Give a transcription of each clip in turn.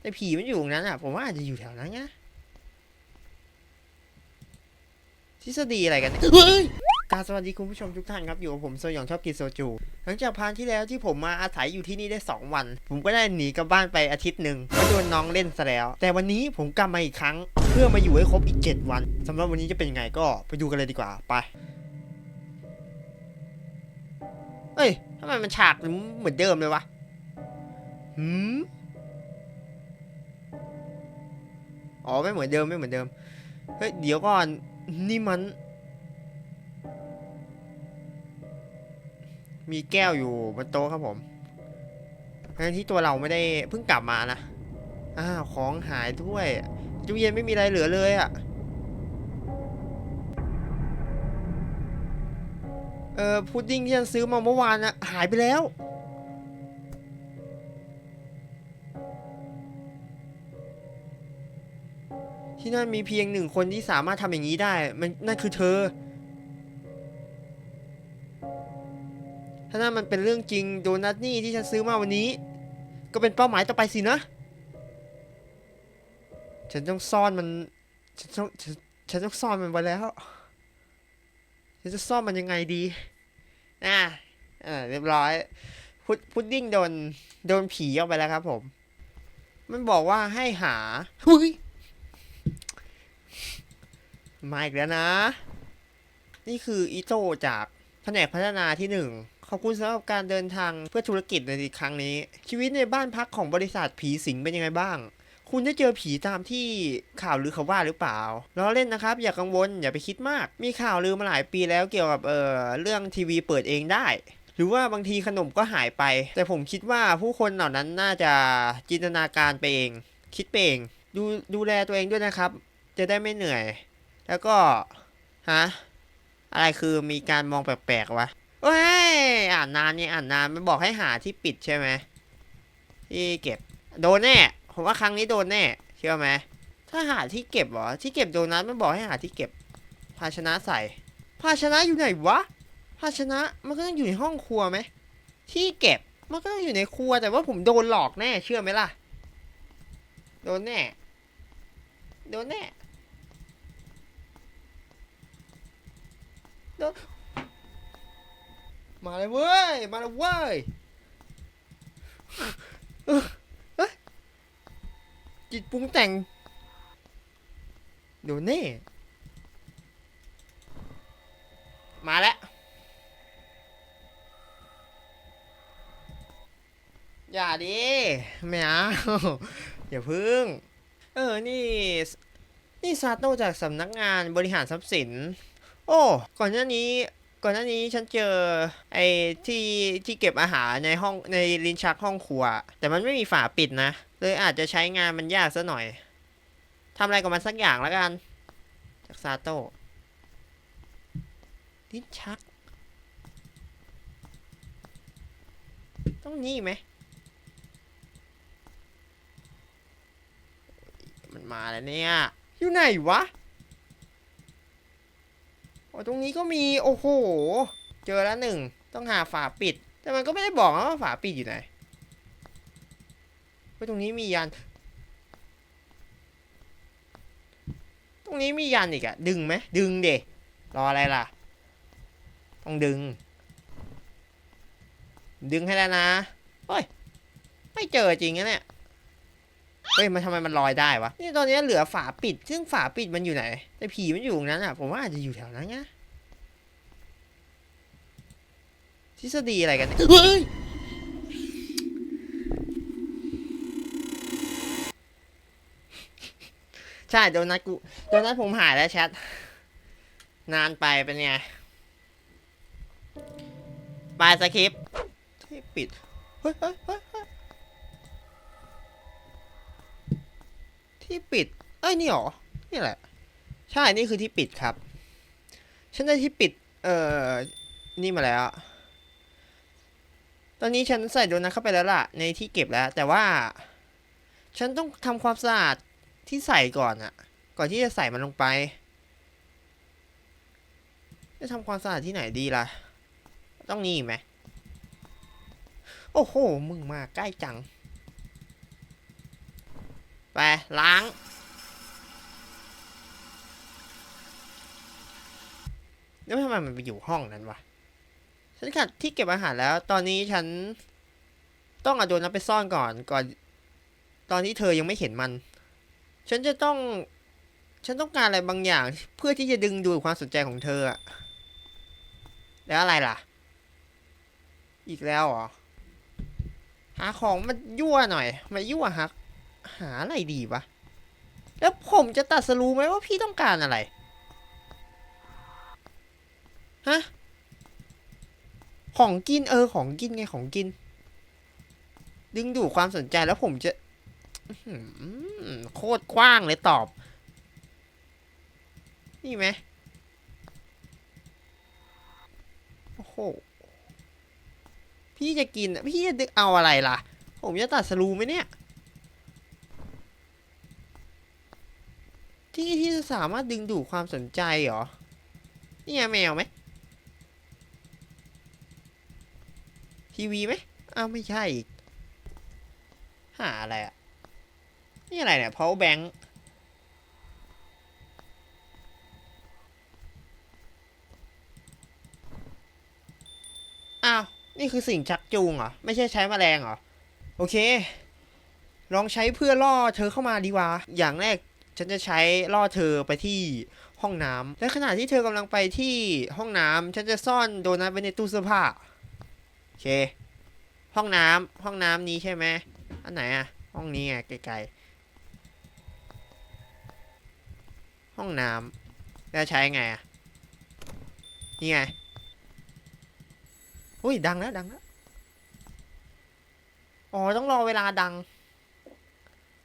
แต่ผีมันอยู่ตรงนั้นอะ ผมว่าอาจจะอยู่แถวนั้นนะทฤษฎีอะไรกันเฮ้ยการสวัสดีคุณผู้ชมทุกท่านครับ อยู่กับผมโซยองชอบกินโซจู หลังจากพานที่แล้วที่ผมมาอาศัยอยู่ที่นี่ได้ 2 วัน ผมก็ได้หนีกลับบ้านไปอาทิตย์หนึ่งก็โดนน้องเล่นซะแล้ว แต่วันนี้ผมกลับมาอีกครั้ง เพื่อมาอยู่ให้ครบอีก 7 วันสำหรับวันนี้จะเป็นยังไงก็ไปดูกันเลยดีกว่าไปเฮ้ยทำไมมันฉากเหมือนเดิมเลยวะหืม อ๋อไม่เหมือนเดิมไม่เหมือนเดิม เฮ้ยเดี๋ยวก่อนนี่มัน มีแก้วอยู่บนโต๊ะครับผมทั้งที่ตัวเราไม่ได้เพิ่งกลับมานะอ้าวของหายด้วยตู้เย็นไม่มีอะไรเหลือเลยอะ่ะเออพุดดิ้งที่ฉันซื้อมาเมื่อวานอะหายไปแล้ว ที่นั่นมีเพียงหนึ่งคนที่สามารถทำอย่างนี้ได้ มันนั่นคือเธอ ถ้านั่นมันเป็นเรื่องจริงโดนัทนี่ที่ฉันซื้อมาวันนี้ ก็เป็นเป้าหมายต่อไปสินะ ฉันต้องซ่อนมัน ฉันต้องฉันต้องซ่อนมันไว้แล้ว ฉันจะซ่อนมันยังไงดีอ่าอ่าเรียบร้อย พุดพุดดิ้งโดนโดนผีเอาไปแล้วครับผม มันบอกว่าให้หาหุย มาอีกแล้วนะ นี่คืออีโตจากแผนกพัฒนาที่หนึ่งขอบคุณสำหรับการเดินทางเพื่อธุรกิจในครั้งนี้ ชีวิตในบ้านพักของบริษัทผีสิงเป็นยังไงบ้าง คุณได้เจอผีตามที่ข่าวลือเขาว่าหรือเปล่าล้อเล่นนะครับ อย่ากังวลอย่าไปคิดมาก มีข่าวลือมาหลายปีแล้วเกี่ยวกับเออเรื่องทีวีเปิดเองได้หรือว่าบางทีขนมก็หายไป แต่ผมคิดว่าผู้คนเหล่านั้นน่าจะจินตนาการไปเอง คิดไปเอง ดูดูแลตัวเองด้วยนะครับ จะได้ไม่เหนื่อย แล้วก็ฮะอะไรคือมีการมองแปลกๆวะเฮ้ยอ่านนานเนี่ยอ่านนานมันบอกให้หาที่ปิดใช่ไหมที่เก็บโดนแน่ผมว่าครั้งนี้โดนแน่เชื่อไหมถ้าหาที่เก็บเหรอที่เก็บโดนัทมันบอกให้หาที่เก็บ ภาชนะใส่ ภาชนะอยู่ไหนวะ ภาชนะมันก็ต้องอยู่ในห้องครัวไหมที่เก็บมันก็ต้องอยู่ในครัวแต่ว่าผมโดนหลอกแน่เชื่อไหมล่ะ โดนแน่ โดนแน่ มา เลยเว้ย มาเลยเว้ยเอ้ยเอ้ยจิตปรุงแต่ง เดี๋ยวนี่ มาแล้ว อย่าดิไม่เอาอย่าพึ่ง เออ นี่ นี่ซาโต้จากสำนักงานบริหารทรัพย์สิน โอ้ ก่อนหน้านี้ก่อนหน้านี้ฉันเจอไอ้ที่ที่เก็บอาหารในห้องในลิ้นชักห้องครัว แต่มันไม่มีฝาปิดนะเลยอาจจะใช้งานมันยากซะหน่อยทำอะไรกับมันสักอย่างแล้วกัน จากซาโต้ลิ้นชัก ต้องนี่ไหมมันมาแล้วเนี่ย อยู่ไหนวะ ตรงนี้ก็มีโอ้โห เจอแล้วหนึ่งต้องหาฝาปิด แต่มันก็ไม่ได้บอกว่าฝาปิดอยู่ไหนเฮ้ตรงนี้มียัน ตรงนี้มียันอีกอะดึงไหมดึงเดรออะไรล่ะ ต้องดึง ดึงให้แล้วนะเฮ้ย ไม่เจอจริงนะเนี่ย เฮ้ยมันทำไมมันลอยได้วะ นี่ตอนนี้เหลือฝาปิด ซึ่งฝาปิดมันอยู่ไหน แต่ผีมันอยู่ตรงนั้นอะ ผมว่าอาจจะอยู่แถวนั้นนะทฤษฎีอะไรกันเนี่ยเฮ้ยใช่โดนัทกูโดนัทผมหายแล้วแชท นานไปเป็นไงปลายสคริปต์ที่ปิด เฮ้ยเฮ้ยเฮ้ย ที่ปิด เอ้ยนี่หรอ นี่แหละ ใช่ นี่คือที่ปิดครับ ฉันได้ที่ปิด เอ่อ นี่มาแล้ว ตอนนี้ฉันใส่โดนัทเข้าไปแล้วล่ะ ในที่เก็บแล้ว แต่ว่า ฉันต้องทำความสะอาดที่ใส่ก่อนอะก่อนที่จะใส่มันลงไป จะทำความสะอาดที่ไหนดีล่ะ ต้องนี่ไหม โอ้โห มึงมาใกล้จัง ไป ล้าง แล้วทำไมมันไปอยู่ห้องนั้นวะ ฉันขัดที่เก็บอาหารแล้ว ตอนนี้ฉันต้องเอาโดนัทไปซ่อนก่อนก่อน ตอนที่เธอยังไม่เห็นมัน ฉันจะต้อง ฉันต้องการอะไรบางอย่าง เพื่อที่จะดึงดูดความสนใจของเธออะแล้วอะไรล่ะ อีกแล้วเหรอ หาของมายั่วหน่อย มายั่วฮัก หาอะไรดีวะ แล้วผมจะตัดสรู้ไหมว่าพี่ต้องการอะไร ฮะ ของกินเออ ของกินไงของกิน ดึงดูดความสนใจแล้วผมจะโคตรกว้างเลยตอบ นี่ไหมโอ้โห พี่จะกินอะพี่จะดึกเอาอะไรล่ะ ผมจะตัดสรูไหมเนี่ย ที่ที่ จะสามารถดึงดูดความสนใจเหรอ นี่ไงแมวไหม ทีวีไหมอ้าวไม่ใช่อีก หาอะไรอะนี่อะไรเนี่ย power bank อ้าว นี่คือสิ่งชักจูงเหรอ ไม่ใช่ใช้แมลงเหรอ โอเค ลองใช้เพื่อล่อเธอเข้ามาดีกว่า อย่างแรก ฉันจะใช้ล่อเธอไปที่ห้องน้ำและขณะที่เธอกำลังไปที่ห้องน้ำฉันจะซ่อนโดนัทไว้ในตู้เสื้อผ้าโอเค ห้องน้ำห้องน้ำนี้ใช่ไหมอันไหนอะห้องนี้ไงไกลๆห้องน้ำแล้วใช้ไงอะนี่ไงอุ้ยดังแล้วดังแล้วอ๋อต้องรอเวลาดัง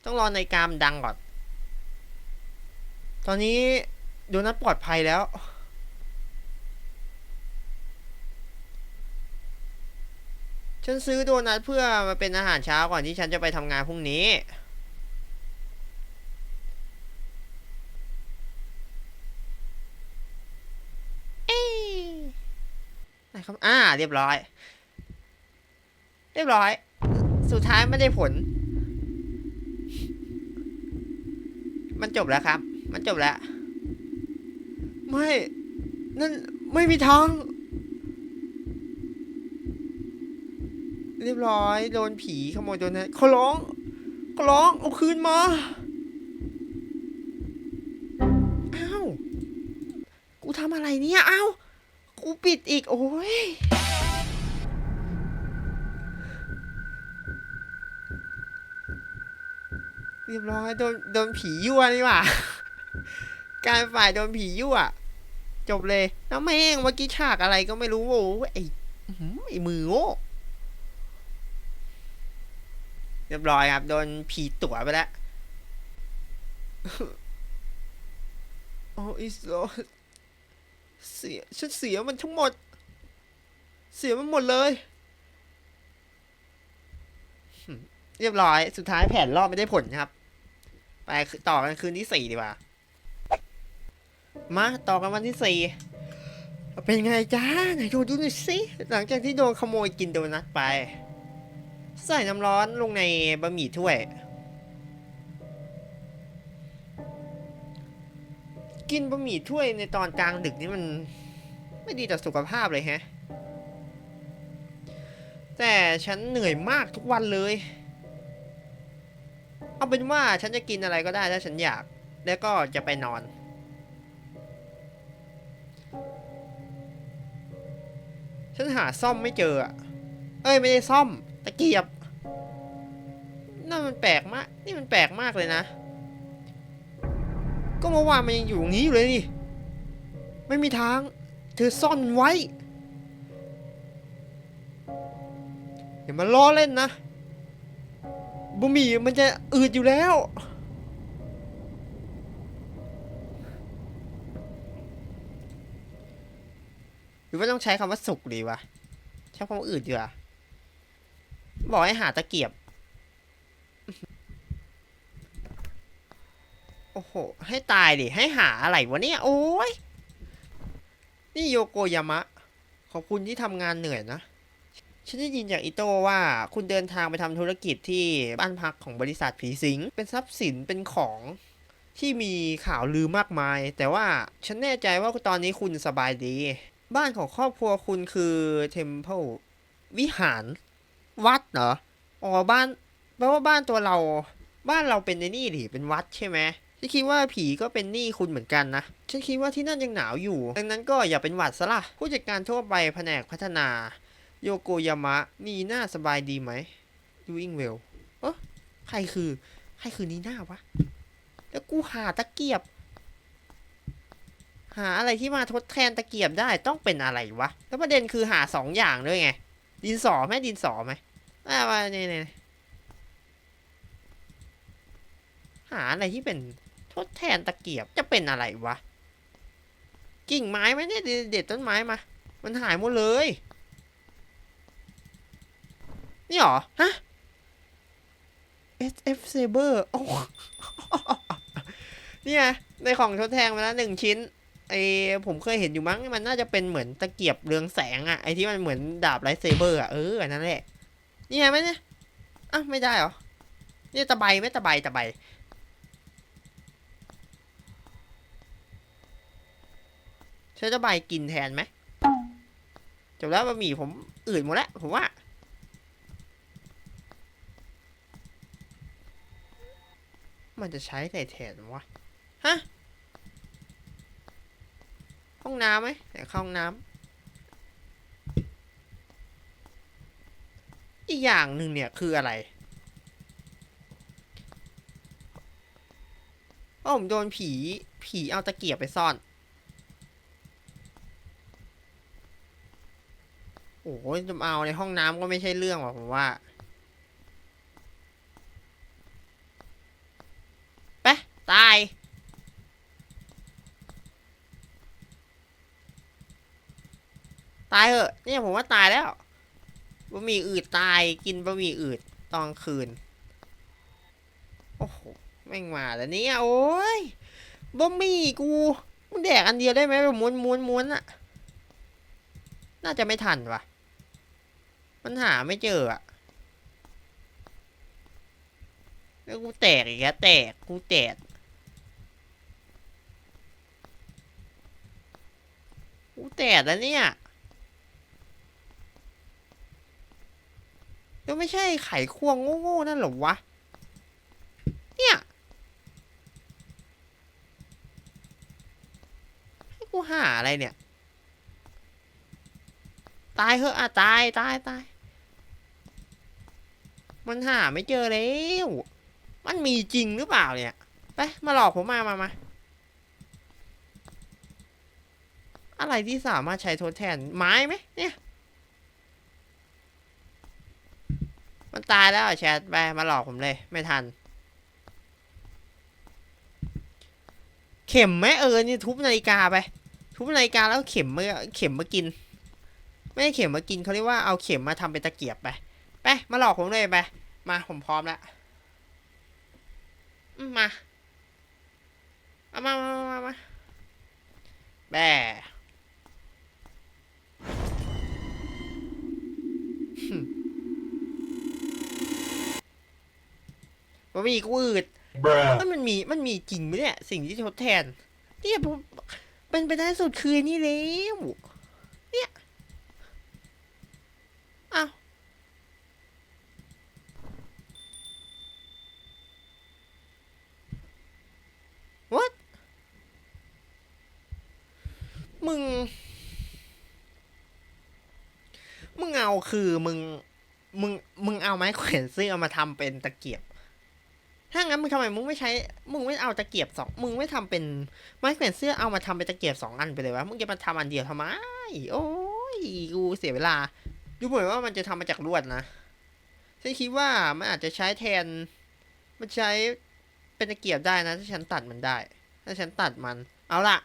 ต้องรอในกามดังก่อน ตอนนี้โดนัทปลอดภัยแล้ว ฉันซื้อโดนัทเพื่อมาเป็นอาหารเช้าก่อนที่ฉันจะไปทำงานพรุ่งนี้ เอ๊ะไหนครับอ่า เรียบร้อย เรียบร้อย สุดท้ายไม่ได้ผล มันจบแล้วครับ มันจบแล้ว ไม่ นั่น ไม่มีทาง เรียบร้อย โดนผีขโมยโดนนะขอร้องขอร้อง เอาคืนมา อ้าว กูทำอะไรเนี่ย อ้าว กูปิดอีก โอ้ยเรียบร้อยโดนโดนผียั่วนี่หว่า การฝ่ายโดนผียั่วจบเลยแล้วแม่งเมื่อกี้ฉากอะไรก็ไม่รู้โอ้ยไอ้ไอ้มือโง่เรียบร้อยครับ โดนผีตั๋วไปแล้วโอ้อิสโลเสียฉันเสียมันทั้งหมด เสียมันหมดเลย เรียบร้อย สุดท้ายแผนรอบไม่ได้ผลครับ ไปต่อกันคืนที่สี่ดีกว่า มาต่อกันวันที่สี่เป็นไงจ้าไหนดูดูหน่อยสิหลังจากที่โดนขโมยกินโดนัทไป ใส่น้ำร้อนลงในบะหมี่ถ้วย กินบะหมี่ถ้วยในตอนกลางดึกนี่มัน ไม่ดีต่อสุขภาพเลยแฮะ แต่ฉันเหนื่อยมากทุกวันเลย เอาเป็นว่าฉันจะกินอะไรก็ได้ถ้าฉันอยาก แล้วก็จะไปนอน ฉันหาซ่อมไม่เจออะเอ้ยไม่ได้ซ่อมตะเกียบนั่นมันแปลกมากนี่มันแปลกมากเลยนะ ก็เมื่อวานมันยังอยู่งนี้อยู่เลยนี่ ไม่มีทาง เธอซ่อนไว้อย่ามาล้อเล่นนะบะหมี่มันจะอืดอยู่แล้ว รือว่าต้องใช้คำว่าสุกดีวะใช้คำว่าอืดดีกว่าบอกให้หาตะเกียบ โอ้โห ให้ตายดิ ให้หาอะไรวะเนี่ย โอ้ย นี่โยโกยามะ ขอบคุณที่ทำงานเหนื่อยนะ ฉันได้ยินจากอิโต้ว่าคุณเดินทางไปทำธุรกิจที่บ้านพักของบริษัทผีสิง เป็นทรัพย์สิน เป็นของที่มีข่าวลือมากมาย แต่ว่าฉันแน่ใจว่าตอนนี้คุณสบายดี บ้านของครอบครัวคุณคือเทมเพลวิหารวัดเหรอ อ๋อ บ้านแปลว่าบ้านตัวเรา บ้านเราเป็นในนี่ดิเป็นวัดใช่ไหมฉันคิดว่าผีก็เป็นหนี้คุณเหมือนกันนะ ฉันคิดว่าที่นั่นยังหนาวอยู่ ดังนั้นก็อย่าเป็นหวัดซะละผู้จัดการทั่วไปแผนกพัฒนา โยโกยามะนีน่าสบายดีไหมดูอิงเวลเออใครคือ ใครคือนีน่าวะ แล้วกูหาตะเกียบ หาอะไรที่มาทดแทนตะเกียบได้ต้องเป็นอะไรวะ แล้วประเด็นคือหาสองอย่างด้วยไง ดินสอไหมดินสอไหมอ่ามาเนี่ยเน่หาอะไรที่เป็นทดแทนตะเกียบจะเป็นอะไรวะ กิ่งไม้ไหมเนี่ยเด็ดเด็ดต้นไม้มา มันหายหมดเลย นี่หรอ ฮะ SF Saber โอ้เนี่ยในของทดแทนมาแล้วหนึ่งชิ้น ไอผมเคยเห็นอยู่มั้งมันน่าจะเป็นเหมือนตะเกียบเรืองแสงอะไอที่มันเหมือนดาบไลท์เซเบอร์อะเอออันนั้นแหละนี่ไงไหมเนี่ยอะไม่ได้เหรอเนี่ยตะไบไม่ตะไบตะไบใช้ตะไบกินแทนไหมจบแล้วบะหมี่ผมอืดหมดแล้วผมว่ามันจะใช้อะไรแทนวะ ฮะ ห้องน้ำไหมแต่เข้าห้องน้ำอีกอย่างหนึ่งเนี่ยคืออะไรว่าผมโดนผี ผีเอาตะเกียบไปซ่อน โอ้ยจะเอาในห้องน้ำก็ไม่ใช่เรื่องหรอกผมว่า ไปตาย ตายเหอะเนี่ยผมว่าตายแล้วบะหมี่อืดตายกินบะหมี่อืดตอนคืน โอ้โหแม่งมาแล้วเนี่ยโอ้ยบะหมี่กูมึงแดกอันเดียวได้ไหมแบบม้วนม้วนม้วนอะน่าจะไม่ทันวะมันหาไม่เจออะแล้วกูแตกอีกแล้วแตกกูแตกกูแตกแล้วเนี่ย แล้วไม่ใช่ไขควงโง่ๆนั่นหรอวะ เนี่ย ให้กูหาอะไรเนี่ย ตายเหอะอะ ตายตายตาย มันหาไม่เจอแล้ว มันมีจริงหรือเปล่าเนี่ย ไป มาหลอกผมมามามาอะไรที่สามารถใช้ทดแทนไม้ไหมเนี่ย มันตายแล้วอะแชทไปมาหลอกผมเลย ไม่ทัน เข็มไหมเออนี่ทุบนาฬิกาไป ทุบนาฬิกาแล้วเข็มมาเข็มมากิน ไม่ให้เข็มมากินเขาเรียกว่าเอาเข็มมาทำเป็นตะเกียบไปไปมาหลอกผมเลยไปมาผมพร้อมแล้วมาเอามามามามามาแบ่ มันมีกูอืด Bruh. แล้วมันมีมันมีจริงไหมเนี่ย สิ่งที่ทดแทน เนี่ยผมเป็นไปได้สุดคือนี่แล้วเนี่ยอ้าววัดมึง มึงเอาคือมึง มึง มึงเอาไม้แขวนเสื้อมาทำเป็นตะเกียบ ถ้างั้นมึงทำไมมึงไม่ใช้ มึงไม่เอาตะเกียบสอง มึงไม่ทำเป็นไม้แขวนเสื้อเอามาทำเป็นตะเกียบสองอันไปเลยวะ มึงจะมาทำอันเดียวทำไม โอ้ย กูเสียเวลา ดูเหมือนว่ามันจะทำมาจากลวดนะ ฉันคิดว่ามันอาจจะใช้แทน มันใช้เป็นตะเกียบได้นะ ถ้าฉันตัดมันได้ ถ้าฉันตัดมัน เอาละ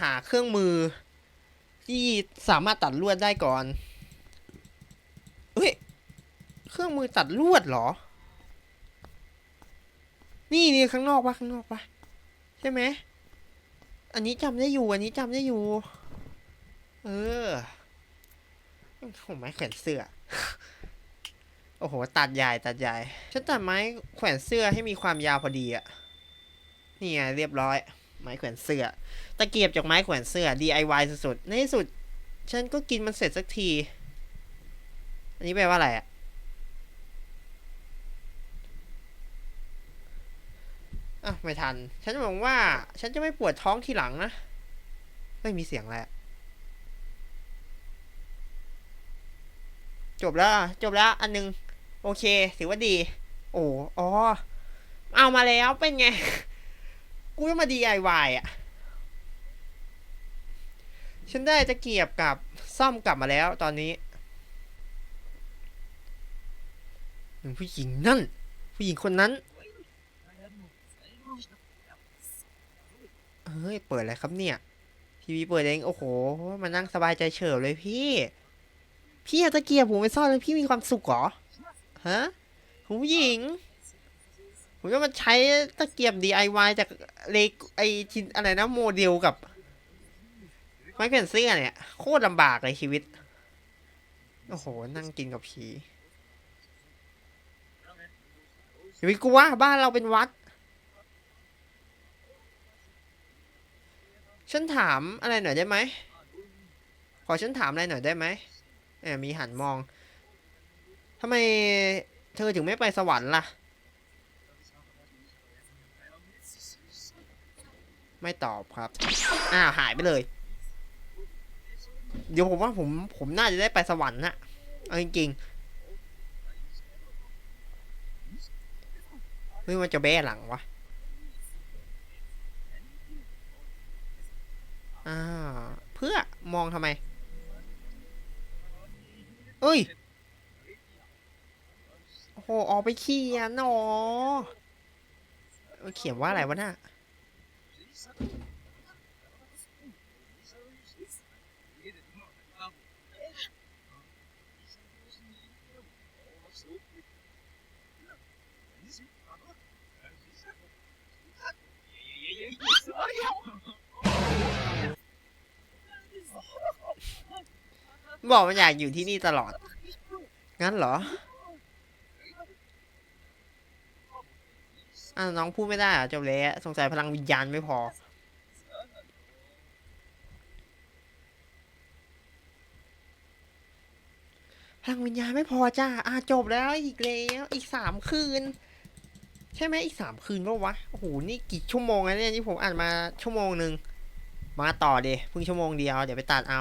หาเครื่องมือ ที่สามารถตัดลวดได้ก่อน เฮ้ย เครื่องมือตัดลวดเหรอ นี่นี่ข้างนอกปะข้างนอกปะใช่ไหมอันนี้จำได้อยู่ อันนี้จำได้อยู่ เออผมไม้แขวนเสื้อ โอ้โห ตัดใหญ่ตัดใหญ่ฉันตัดไม้แขวนเสื้อให้มีความยาวพอดีอะนี่ไงเรียบร้อย ไม้แขวนเสื้อ ตะเกียบจากไม้แขวนเสื้อ DIY สุดๆในที่สุด ฉันก็กินมันเสร็จสักที อันนี้แปลว่าอะไรอะ อะไม่ทัน ฉันหวังว่า ฉันจะไม่ปวดท้องทีหลังนะ ไม่มีเสียงแล้ว จบแล้ว จบแล้ว อันนึง โอเค ถือว่าดี โอ้อ๋อ เอามาแล้วเป็นไง กูต้องมา DIY อะ ฉันได้ตะเกียบกับซ่อมกลับมาแล้วตอนนี้หนึ่งผู้หญิงนั่น ผู้หญิงคนนั้น เฮ้ย เปิดอะไรครับเนี่ย ทีวีเปิดเอง โอ้โห มานั่งสบายใจเฉิบเลยพี่ พี่เอาตะเกียบผมไปซ่อนแล้วพี่มีความสุขเหรอ ฮะคุณผู้หญิง ผมจะมาใช้ตะเกียบ DIY จากเลกไอชิ้นอะไรนะโมเดลกับไม้แขวนเสื้อเนี่ย โคตรลำบากเลยชีวิต โอ้โห นั่งกินกับผีอย่าไปกลัวบ้านเราเป็นวัด ฉันถามอะไรหน่อยได้ไหม ขอฉันถามอะไรหน่อยได้ไหมเออมีหันมองทำไมเธอถึงไม่ไปสวรรค์ล่ะ ไม่ตอบครับ อ้าว หายไปเลย เดี๋ยวผมว่าผมผมน่าจะได้ไปสวรรค์นะเอาจริงๆเฮ้ยมันจะแบ้หลังวะ อ่า เพื่อมองทำไม เอ้ย โอ้โห ออกไปเขียนหนอเขียนว่าอะไรวะน่ะ บอกมันอยากอยู่ที่นี่ตลอด งั้นเหรออ่าน้องพูดไม่ได้เหรอเจ้าเละสงสัยพลังวิญญาณไม่พอ พลังวิญญาณไม่พอจ้าอ่าจบแล้วอีกแล้วอีกสามคืน ใช่ไหมอีกสามคืนปะวะโอ้โหนี่กี่ชั่วโมงแล้วเนี่ยนี่ผมอ่านมาชั่วโมงหนึ่งมาต่อเดเพิ่งชั่วโมงเดียวเดี๋ยวไปตัดเอา